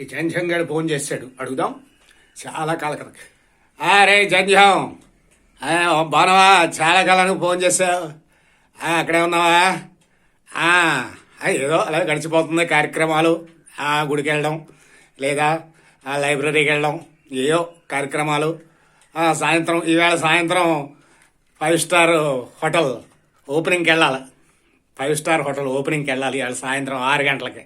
ఈ జంధ్యం గడు ఫోన్ చేశాడు అడుగుదాం. చాలా కాల కదా అరే జంధ్యం బానవా చాలా కాలానికి ఫోన్ చేసావు అక్కడే ఉన్నావా? ఏదో అలా గడిచిపోతుంది కార్యక్రమాలు. ఆ గుడికి వెళ్ళడం లేదా ఆ లైబ్రరీకి వెళ్ళడం ఏయో కార్యక్రమాలు. సాయంత్రం ఈవేళ సాయంత్రం ఫైవ్ స్టార్ హోటల్ ఓపెనింగ్కి వెళ్ళాలి. ఫైవ్ స్టార్ హోటల్ ఓపెనింగ్కి వెళ్ళాలి. ఇవాళ సాయంత్రం ఆరు గంటలకి.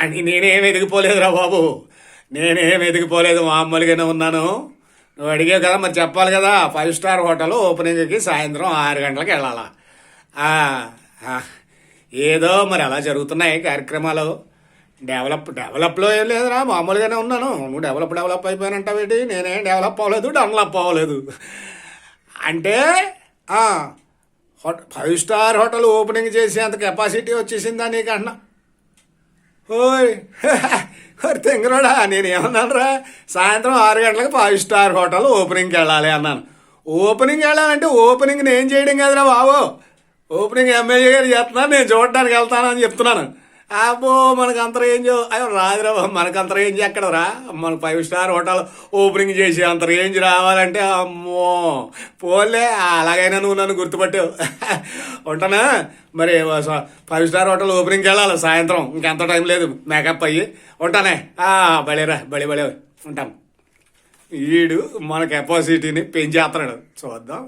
అని నేనేం ఎదిగిపోలేదురా బాబు. నేనేం ఎదిగిపోలేదు మామూలుగానే ఉన్నాను. నువ్వు అడిగావు కదా మరి చెప్పాలి కదా ఫైవ్ స్టార్ హోటల్ ఓపెనింగ్కి సాయంత్రం ఆరు గంటలకు వెళ్ళాలా? ఏదో మరి అలా జరుగుతున్నాయి కార్యక్రమాలు. డెవలప్ డెవలప్లో ఏం లేదురా మామూలుగానే ఉన్నాను. నువ్వు డెవలప్ డెవలప్ అయిపోయానంటావేటి నేనేం డెవలప్ అవ్వలేదు డెవలప్ అవ్వలేదు. అంటే hotel- five star hotel opening చేసేంత కెపాసిటీ వచ్చేసిందా నీకు అన్నా ఓయ్ ఓరి నేను ఏమన్నాను సాయంత్రం ఆరు గంటలకు ఫైవ్ స్టార్ హోటల్ ఓపెనింగ్కి వెళ్ళాలి అన్నాను. ఓపెనింగ్ వెళ్ళాలంటే ఓపెనింగ్ నేను చేయడం కదరా బాబు? ఓపెనింగ్ ఎమ్మెల్యే గారు చేస్తున్నారు నేను చూడడానికి వెళ్తాను అని చెప్తున్నాను. అబ్బో మనకు అంతరేంజ్ అయ్యో రాదురా మనకు అంతరేంజ్ ఎక్కడరా? మనకు ఫైవ్ స్టార్ హోటల్ ఓపెనింగ్ చేసి అంత రేంజ్ రావాలంటే అమ్మో! పోలే అలాగైనా నువ్వు నన్ను గుర్తుపట్టావు. ఉంటానా? మరి ఫైవ్ స్టార్ హోటల్ ఓపెనింగ్కి వెళ్ళాలి సాయంత్రం. ఇంకెంత టైం లేదు మేకప్ అయ్యి. ఉంటానే? బలేరా బలి బలే. ఉంటాం. ఈడు మన కెపాసిటీని పెంచేస్తున్నాడు చూద్దాం.